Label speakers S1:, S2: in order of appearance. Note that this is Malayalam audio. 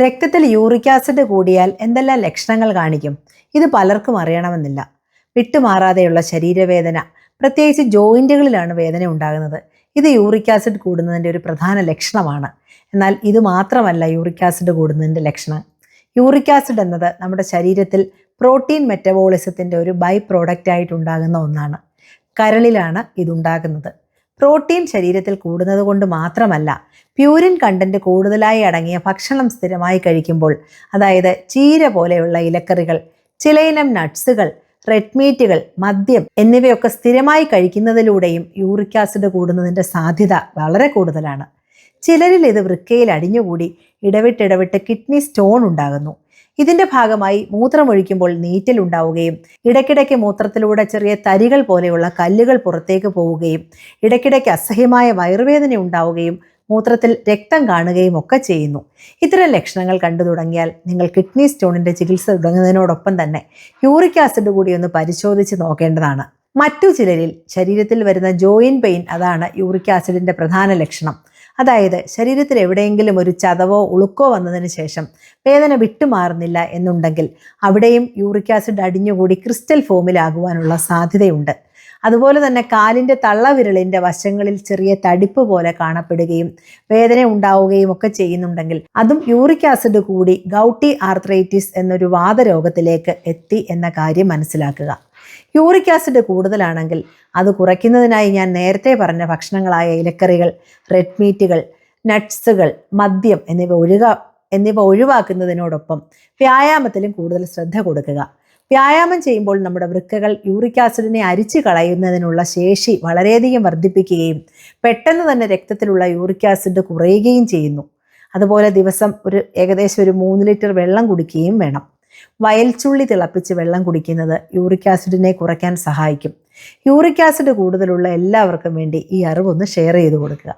S1: രക്തത്തിൽ യൂറിക് ആസിഡ് കൂടിയാൽ എന്തെല്ലാം ലക്ഷണങ്ങൾ കാണിക്കും? ഇത് പലർക്കും അറിയണമെന്നില്ല. വിട്ടുമാറാതെയുള്ള ശരീരവേദന പ്രത്യേകിച്ച് ജോയിന്റുകളിലാണ് വേദന ഉണ്ടാകുന്നത്. ഇത് യൂറിക് ആസിഡ് കൂടുന്നതിന്റെ ഒരു പ്രധാന ലക്ഷണമാണ്. എന്നാൽ ഇത് മാത്രമല്ല യൂറിക് ആസിഡ് കൂടുന്നതിന്റെ ലക്ഷണം. യൂറിക് ആസിഡ് എന്നത് നമ്മുടെ ശരീരത്തിൽ പ്രോട്ടീൻ മെറ്റബോളിസത്തിന്റെ ഒരു ബൈ പ്രോഡക്റ്റ് ആയിട്ടുണ്ടാകുന്ന ഒന്നാണ്. കരളിലാണ് ഇതുണ്ടാകുന്നത്. പ്രോട്ടീൻ ശരീരത്തിൽ കൂടുന്നത് കൊണ്ട് മാത്രമല്ല പ്യൂരിൻ കണ്ടന്റ് കൂടുതലായി അടങ്ങിയ ഭക്ഷണം സ്ഥിരമായി കഴിക്കുമ്പോൾ അതായത് ചീര പോലെയുള്ള ഇലക്കറികൾ ചിലയിനം നട്ട്സുകൾ റെഡ് മീറ്റുകൾ മദ്യം എന്നിവയൊക്കെ സ്ഥിരമായി കഴിക്കുന്നതിലൂടെയും യൂറിക് ആസിഡ് കൂടുന്നതിന്റെ സാധ്യത വളരെ കൂടുതലാണ്. ചിലരിൽ ഇത് വൃക്കയിൽ അടിഞ്ഞുകൂടി ഇടവിട്ടിടവിട്ട് കിഡ്നി സ്റ്റോൺ ഉണ്ടാകുന്നു. ഇതിന്റെ ഭാഗമായി മൂത്രമൊഴിക്കുമ്പോൾ നീറ്റൽ ഉണ്ടാവുകയും ഇടയ്ക്കിടയ്ക്ക് മൂത്രത്തിലൂടെ ചെറിയ തരികൾ പോലെയുള്ള കല്ലുകൾ പുറത്തേക്ക് പോവുകയും ഇടയ്ക്കിടയ്ക്ക് അസഹ്യമായ വയറുവേദന ഉണ്ടാവുകയും മൂത്രത്തിൽ രക്തം കാണുകയും ഒക്കെ ചെയ്യുന്നു. ഇത്തരം ലക്ഷണങ്ങൾ കണ്ടു തുടങ്ങിയാൽ നിങ്ങൾ കിഡ്നി സ്റ്റോണിന്റെ ചികിത്സ തുടങ്ങുന്നതിനോടൊപ്പം തന്നെ യൂറിക് ആസിഡ് കൂടി ഒന്ന് പരിശോധിച്ച് നോക്കേണ്ടതാണ്. മറ്റു ചിലരിൽ ശരീരത്തിൽ വരുന്ന ജോയിൻ പെയിൻ അതാണ് യൂറിക് ആസിഡിന്റെ പ്രധാന ലക്ഷണം. അതായത് ശരീരത്തിൽ എവിടെയെങ്കിലും ഒരു ചതവോ ഉളുക്കോ വന്നതിന് ശേഷം വേദന വിട്ടുമാറുന്നില്ല എന്നുണ്ടെങ്കിൽ അവിടെയും യൂറിക് ആസിഡ് അടിഞ്ഞുകൂടി ക്രിസ്റ്റൽ ഫോമിലാകുവാനുള്ള സാധ്യതയുണ്ട്. അതുപോലെ തന്നെ കാലിന്റെ തള്ളവിരലിന്റെ വശങ്ങളിൽ ചെറിയ തടിപ്പ് പോലെ കാണപ്പെടുകയും വേദന ഉണ്ടാവുകയും ഒക്കെ ചെയ്യുന്നുണ്ടെങ്കിൽ അതും യൂറിക് ആസിഡ് കൂടി ഗൗട്ടി ആർത്രൈറ്റിസ് എന്നൊരു വാതരോഗത്തിലേക്ക് എത്തി എന്ന കാര്യം മനസ്സിലാക്കുക. യൂറിക് ആസിഡ് കൂടുതലാണെങ്കിൽ അത് കുറയ്ക്കുന്നതിനായി ഞാൻ നേരത്തെ പറഞ്ഞ ഭക്ഷണങ്ങളായ ഇലക്കറികൾ റെഡ് മീറ്റുകൾ നട്ട്സുകൾ മദ്യം എന്നിവ ഒഴുക എന്നിവ ഒഴിവാക്കുന്നതിനോടൊപ്പം വ്യായാമത്തിലും കൂടുതൽ ശ്രദ്ധ കൊടുക്കുക. വ്യായാമം ചെയ്യുമ്പോൾ നമ്മുടെ വൃക്കകൾ യൂറിക് ആസിഡിനെ അരിച്ചു കളയുന്നതിനുള്ള ശേഷി വളരെയധികം വർദ്ധിപ്പിക്കുകയും പെട്ടെന്ന് തന്നെ രക്തത്തിലുള്ള യൂറിക് ആസിഡ് കുറയുകയും ചെയ്യുന്നു. അതുപോലെ ദിവസം ഒരു ഏകദേശം ഒരു മൂന്ന് ലിറ്റർ വെള്ളം കുടിക്കുകയും വേണം. വയൽച്ചുള്ളി തിളപ്പിച്ച് വെള്ളം കുടിക്കുന്നത് യൂറിക് ആസിഡിനെ കുറയ്ക്കാൻ സഹായിക്കും. യൂറിക് ആസിഡ് കൂടുതലുള്ള എല്ലാവർക്കും വേണ്ടി ഈ അറിവൊന്ന് ഷെയർ ചെയ്ത് കൊടുക്കുക.